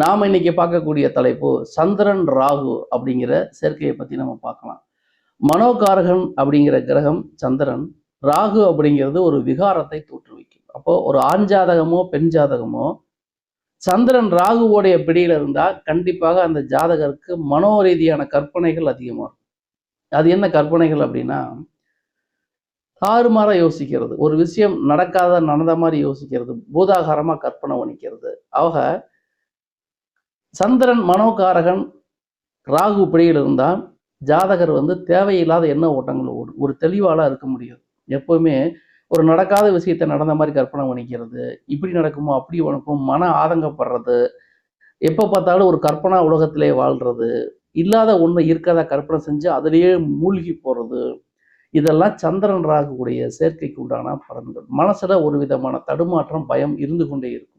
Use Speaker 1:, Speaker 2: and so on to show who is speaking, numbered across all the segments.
Speaker 1: நாம் இன்னைக்கு பார்க்கக்கூடிய தலைப்பு சந்திரன் ராகு அப்படிங்கிற சேர்க்கையை பற்றி நம்ம பார்க்கலாம். மனோகாரகன் அப்படிங்கிற கிரகம் சந்திரன் ராகு அப்படிங்கிறது ஒரு விகாரத்தை தோற்றுவிக்கும். அப்போ ஒரு ஆண் ஜாதகமோ பெண் ஜாதகமோ சந்திரன் ராகுவோடைய பிடியில இருந்தால் கண்டிப்பாக அந்த ஜாதகருக்கு மனோ ரீதியான கற்பனைகள் அதிகமாக இருக்கும். அது என்ன கற்பனைகள் அப்படின்னா தாறுமாற யோசிக்கிறது. ஒரு விஷயம் நடக்காத நடந்த மாதிரி யோசிக்கிறது. பூதாகாரமா கற்பனை பண்ணிக்கிறது. ஆக சந்திரன் மனோகாரகன் ராகு பிடியில் இருந்தால் ஜாதகர் வந்து தேவையில்லாத எண்ண ஓட்டங்கள் ஓடும். ஒரு தெளிவால இருக்க முடியாது எப்போவுமே ஒரு நடக்காத விஷயத்த நடந்த மாதிரி கற்பனை பண்ணிக்கிறது. இப்படி நடக்குமோ அப்படி நடக்கும் மன ஆதங்கப்படுறது. எப்போ பார்த்தாலும் ஒரு கற்பனா உலகத்திலே வாழ்கிறது இல்லாத ஒன்று இருக்கிறத கற்பனை செஞ்சு அதிலேயே மூழ்கி போகிறது இதெல்லாம் சந்திரன் ராகுடைய சேர்க்கைக்கு உண்டான பலன்கள். மனசில் ஒரு விதமான தடுமாற்றம் பயம் இருந்து கொண்டே இருக்கும்.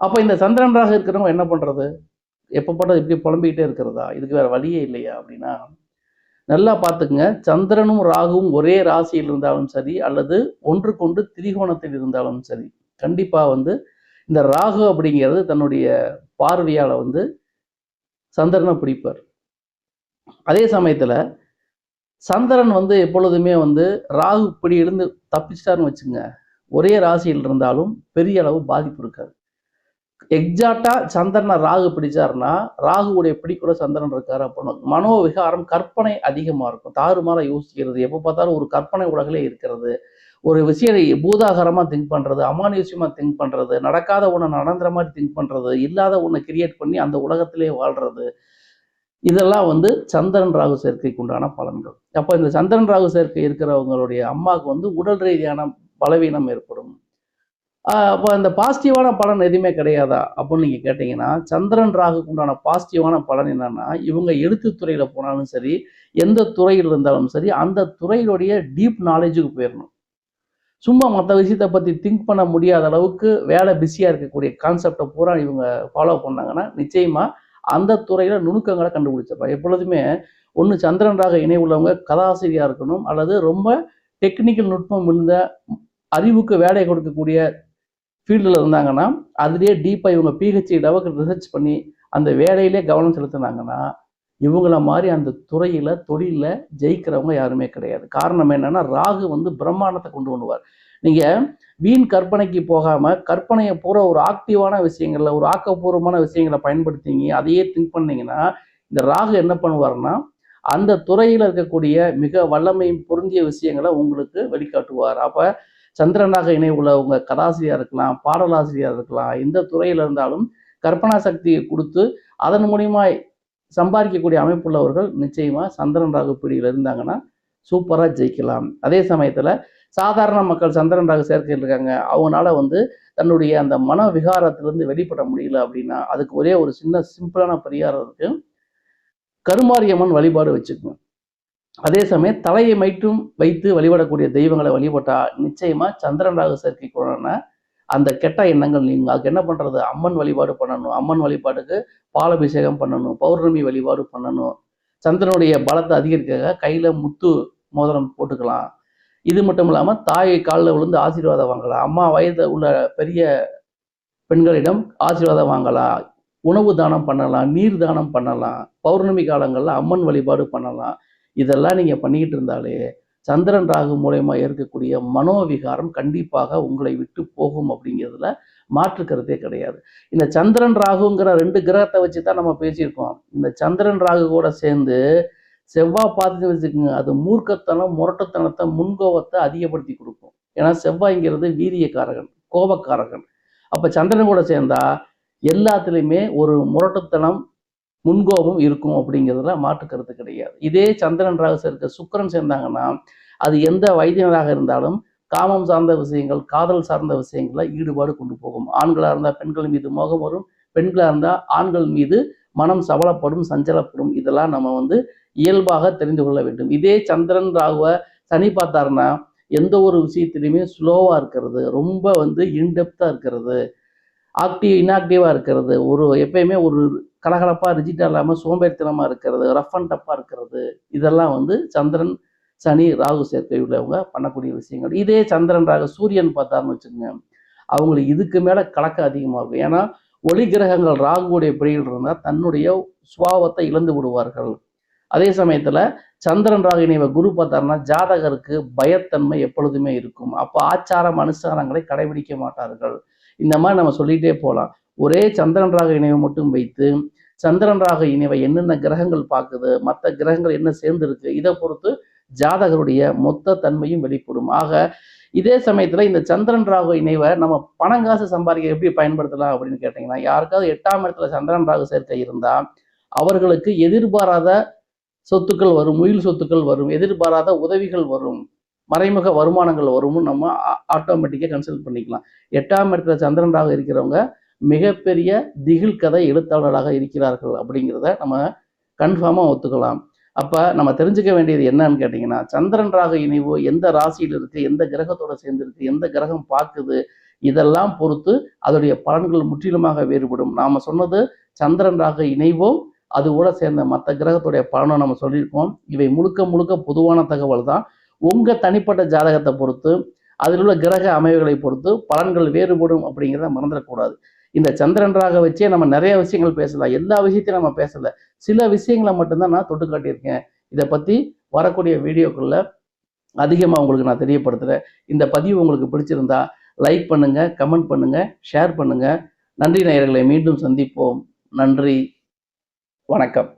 Speaker 1: அப்போ இந்த சந்திரன் ராக இருக்கிறவங்க என்ன பண்ணுறது எப்போ போட்டது இப்படி புலம்பிக்கிட்டே இருக்கிறதா? இதுக்கு வேற வழியே இல்லையா அப்படின்னா நல்லா பார்த்துக்குங்க. சந்திரனும் ராகுவும் ஒரே ராசியில் இருந்தாலும் சரி அல்லது ஒன்றுக்கொண்டு திரிகோணத்தில் இருந்தாலும் சரி கண்டிப்பாக வந்து இந்த ராகு அப்படிங்கிறது தன்னுடைய பார்வையால் வந்து சந்திரனை பிடிப்பார். அதே சமயத்தில் சந்திரன் வந்து எப்பொழுதுமே வந்து ராகு பிடி இருந்து தப்பிச்சிட்டாருன்னு வச்சுங்க ஒரே ராசியில் இருந்தாலும் பெரிய அளவு பாதிப்பு இருக்காது. எக்ஸாக்டாக சந்திரனை ராகு பிடிச்சாருன்னா ராகுவுடைய பிடிக்கூட சந்திரன் இருக்காரு அப்படின்னு. மனோ விகாரம் கற்பனை அதிகமாக இருக்கும். தாறுமாற யோசிக்கிறது. எப்போ பார்த்தாலும் ஒரு கற்பனை உலகிலே இருக்கிறது. ஒரு விஷயம் பூதாகரமாக திங்க் பண்ணுறது அமானுஷ்யமாக திங்க் பண்ணுறது நடக்காத ஒண்ணு நடந்துற மாதிரி திங்க் பண்ணுறது இல்லாத ஒண்ணை கிரியேட் பண்ணி அந்த உலகத்திலே வாழ்கிறது இதெல்லாம் வந்து சந்திரன் ராகு சேர்க்கைக்கு உண்டான பலன்கள். அப்போ இந்த சந்திரன் ராகு சேர்க்கை இருக்கிறவங்களுடைய அம்மாவுக்கு வந்து உடல் ரீதியான பலவீனம் ஏற்படும். அப்போ இந்த பாசிட்டிவான பலன் எதுவுமே கிடையாதா? அப்படின்னு நீங்கள் கேட்டிங்கன்னா சந்திரன் ராகுக்கு உண்டான பாசிட்டிவான பலன் என்னன்னா இவங்க எழுத்து துறையில் போனாலும் சரி எந்த துறையில் இருந்தாலும் சரி அந்த துறையினுடைய டீப் நாலேஜுக்கு போயிடணும் சும்மா மற்ற விஷயத்தை பற்றி திங்க் பண்ண முடியாத அளவுக்கு வேலை பிஸியாக இருக்கக்கூடிய கான்செப்டை பூரா இவங்க ஃபாலோ பண்ணாங்கன்னா நிச்சயமாக அந்த துறையில் நுணுக்கங்களை கண்டுபிடிச்சிடலாம். எப்பொழுதுமே ஒன்று சந்திரன் ராக இணை உள்ளவங்க கதாசிரியாக இருக்கணும் அல்லது ரொம்ப டெக்னிக்கல் நுட்பம் இருந்த அறிவுக்கு வேலை கொடுக்கக்கூடிய ஃபீல்டில் இருந்தாங்கன்னா அதுலேயே டீப்பாக இவங்க பிஹெச்டி லெவலுக்கு ரிசர்ச் பண்ணி அந்த வேலையிலே கவனம் செலுத்தினாங்கன்னா இவங்கள மாதிரி அந்த துறையில் தொழிலில் ஜெயிக்கிறவங்க யாருமே கிடையாது. காரணம் என்னன்னா ராகு வந்து பிரம்மாண்டத்தை கொண்டு வந்துவார் நீங்கள் வீண் கற்பனைக்கு போகாமல் கற்பனையை பூரா ஒரு ஆக்டிவான விஷயங்களில் ஒரு ஆக்கப்பூர்வமான விஷயங்களை பயன்படுத்திங்க அதையே திங்க் பண்ணீங்கன்னா இந்த ராகு என்ன பண்ணுவார்னா அந்த துறையில் இருக்கக்கூடிய மிக வல்லமையும் பொருந்திய விஷயங்களை உங்களுக்கு வெளிக்காட்டுவார். அப்போ சந்திரனாக இணை உள்ளவங்க கதாசிரியாக இருக்கலாம் பாடலாசிரியர் இருக்கலாம் எந்த துறையில் இருந்தாலும் கற்பனா சக்தியை கொடுத்து அதன் மூலியமா சம்பாதிக்கக்கூடிய அமைப்புள்ளவர்கள் நிச்சயமாக சந்திரன் ராகு பிடியில் இருந்தாங்கன்னா சூப்பராக ஜெயிக்கலாம். அதே சமயத்தில் சாதாரண மக்கள் சந்திரன் ராகு சேர்க்கையில் இருக்காங்க. அவங்களால வந்து தன்னுடைய அந்த மன விகாரத்திலிருந்து வெளிப்பட முடியல அப்படின்னா அதுக்கு ஒரே ஒரு சின்ன சிம்பிளான பரிகாரம் இருக்குது கருமாரியம்மன் வழிபாடு வச்சுக்கணும். அதே சமயம் தலையை மட்டும் வைத்து வழிபடக்கூடிய தெய்வங்களை வழிபட்டா நிச்சயமா சந்திரன் ராகு சேர்க்கைக்குள்ளான அந்த கெட்ட எண்ணங்கள் நீங்க அதுக்கு என்ன பண்றது? அம்மன் வழிபாடு பண்ணணும். அம்மன் வழிபாடுக்கு பாலபிஷேகம் பண்ணணும். பௌர்ணமி வழிபாடு பண்ணணும். சந்திரனுடைய பலத்தை அதிகரிக்க கையில முத்து மோதிரம் போட்டுக்கலாம். இது மட்டும் இல்லாம தாயை காலில் விழுந்து ஆசீர்வாதம் வாங்கலாம். அம்மா வயது உள்ள பெரிய பெண்களிடம் ஆசீர்வாதம் வாங்கலாம். உணவு தானம் பண்ணலாம். நீர் தானம் பண்ணலாம். பௌர்ணமி காலங்களில் அம்மன் வழிபாடு பண்ணலாம். இதெல்லாம் நீங்கள் பண்ணிக்கிட்டு இருந்தாலே சந்திரன் ராகு மூலயமா இருக்கக்கூடிய மனோவிகாரம் கண்டிப்பாக உங்களை விட்டு போகும் அப்படிங்கிறதுல மாற்று கருத்தே கிடையாது. இந்த சந்திரன் ராகுங்கிற ரெண்டு கிரகத்தை வச்சு தான் நம்ம பேசியிருக்கோம். இந்த சந்திரன் ராகு கூட சேர்ந்து செவ்வாய் பார்த்து வச்சுக்கோங்க. அது மூர்க்கத்தனம் முரட்டுத்தனத்தை முன்கோபத்தை அதிகப்படுத்தி கொடுக்கும். ஏன்னா செவ்வாய்ங்கிறது வீரியக்காரகன் கோபக்காரகன். அப்போ சந்திரன் கூட சேர்ந்தா எல்லாத்துலேயுமே ஒரு முரட்டுத்தனம் முன்கோபம் இருக்கும் அப்படிங்கிறதுல மாற்று கருத்து கிடையாது. இதே சந்திரன் ராகு சேர்க்க சுக்கிரன் சேர்ந்தாங்கன்னா அது எந்த வைத்தியராக இருந்தாலும் காமம் சார்ந்த விஷயங்கள் காதல் சார்ந்த விஷயங்களை ஈடுபாடு கொண்டு போகும். ஆண்களாக இருந்தால் பெண்கள் மீது மோகம் வரும். பெண்களாக இருந்தால் ஆண்கள் மீது மனம் சபலப்படும் சஞ்சலப்படும். இதெல்லாம் நம்ம வந்து இயல்பாக தெரிந்து கொள்ள வேண்டும். இதே சந்திரன் ராகுவை சனி பார்த்தாருன்னா எந்த ஒரு விஷயத்திலையுமே ஸ்லோவாக இருக்கிறது. ரொம்ப வந்து இன்டெப்த்தாக இருக்கிறது. ஆக்டிவ் இன்ஆக்டிவாக இருக்கிறது. ஒரு எப்பயுமே ஒரு கலகலப்பாக ரிஜிட்டாக இல்லாமல் சோம்பேறித்தனமாக இருக்கிறது ரஃப் அண்ட் டப்பாக இருக்கிறது. இதெல்லாம் வந்து சந்திரன் சனி ராகு சேர்க்கை உள்ளவங்க பண்ணக்கூடிய விஷயங்கள். இதே சந்திரன் ராகு சூரியன் பார்த்தாருன்னு வச்சுக்கோங்க அவங்களுக்கு இதுக்கு மேலே கலக்கம் அதிகமாக இருக்கும். ஏன்னா ஒளி கிரகங்கள் ராகுவுடைய பிடியில் இருந்தால் தன்னுடைய சுபாவத்தை இழந்து விடுவார்கள். அதே சமயத்தில் சந்திரன் ராகு இணைவை குரு பார்த்தாருன்னா ஜாதகருக்கு பயத்தன்மை எப்பொழுதுமே இருக்கும். அப்போ ஆச்சாரம் அனுசாரங்களை கடைபிடிக்க மாட்டார்கள். இந்த மாதிரி நம்ம சொல்லிகிட்டே போகலாம் ஒரே சந்திரன் ராக இணைவை மட்டும் வைத்து சந்திரன் ராக இணைவை என்னென்ன கிரகங்கள் பார்க்குது மற்ற கிரகங்கள் என்ன சேர்ந்துருக்கு இதை பொறுத்து ஜாதகருடைய மொத்த தன்மையும் வெளிப்படும். ஆக இதே சமயத்தில் இந்த சந்திரன் ராகு இணைவை நம்ம பணங்காசு சம்பாதிக்க எப்படி பயன்படுத்தலாம் அப்படின்னு கேட்டிங்கன்னா யாருக்காவது எட்டாம் இடத்துல சந்திரன் ராகு சேர்க்கை இருந்தால் அவர்களுக்கு எதிர்பாராத சொத்துக்கள் வரும் உயில் சொத்துக்கள் வரும் எதிர்பாராத உதவிகள் வரும். மறைமுக வருமானங்கள் வரும்னு நம்ம ஆட்டோமேட்டிக்காக கன்சல்ட் பண்ணிக்கலாம். எட்டாம் இடத்துல சந்திரன் இருக்கிறவங்க மிகப்பெரிய திகில் கதை எழுத்தாளராக இருக்கிறார்கள் அப்படிங்கிறத நம்ம கன்ஃபார்மாக ஒத்துக்கலாம். அப்போ நம்ம தெரிஞ்சுக்க வேண்டியது என்னன்னு கேட்டிங்கன்னா சந்திரன் ராக இணைவு எந்த ராசியில் இருக்குது எந்த கிரகத்தோட சேர்ந்துருக்கு எந்த கிரகம் பார்க்குது இதெல்லாம் பொறுத்து அதோடைய பலன்கள் முற்றிலுமாக வேறுபடும். நாம் சொன்னது சந்திரன் ராக இணைவும் அது கூட சேர்ந்த மற்ற கிரகத்துடைய பலனும் நம்ம சொல்லியிருக்கோம். இவை முழுக்க முழுக்க பொதுவான தகவல் தான் உங்கள் தனிப்பட்ட ஜாதகத்தை பொறுத்து அதில் உள்ள கிரக அமைவுகளை பொறுத்து பலன்கள் வேறுபடும் அப்படிங்கிறத மறந்துடக்கூடாது. இந்த சந்திரன்றாக வச்சே நம்ம நிறைய விஷயங்கள் பேசலாம். எல்லா விஷயத்தையும் நம்ம பேசலை. சில விஷயங்களை மட்டும்தான் நான் தொட்டு காட்டியிருக்கேன். இதை பற்றி வரக்கூடிய வீடியோக்குள்ள அதிகமாக உங்களுக்கு நான் தெரியப்படுத்துகிறேன் இந்த பதிவு உங்களுக்கு பிடிச்சிருந்தா லைக் பண்ணுங்கள் கமெண்ட் பண்ணுங்கள் ஷேர் பண்ணுங்கள் நன்றி நேயர்களை மீண்டும் சந்திப்போம். நன்றி. வணக்கம்.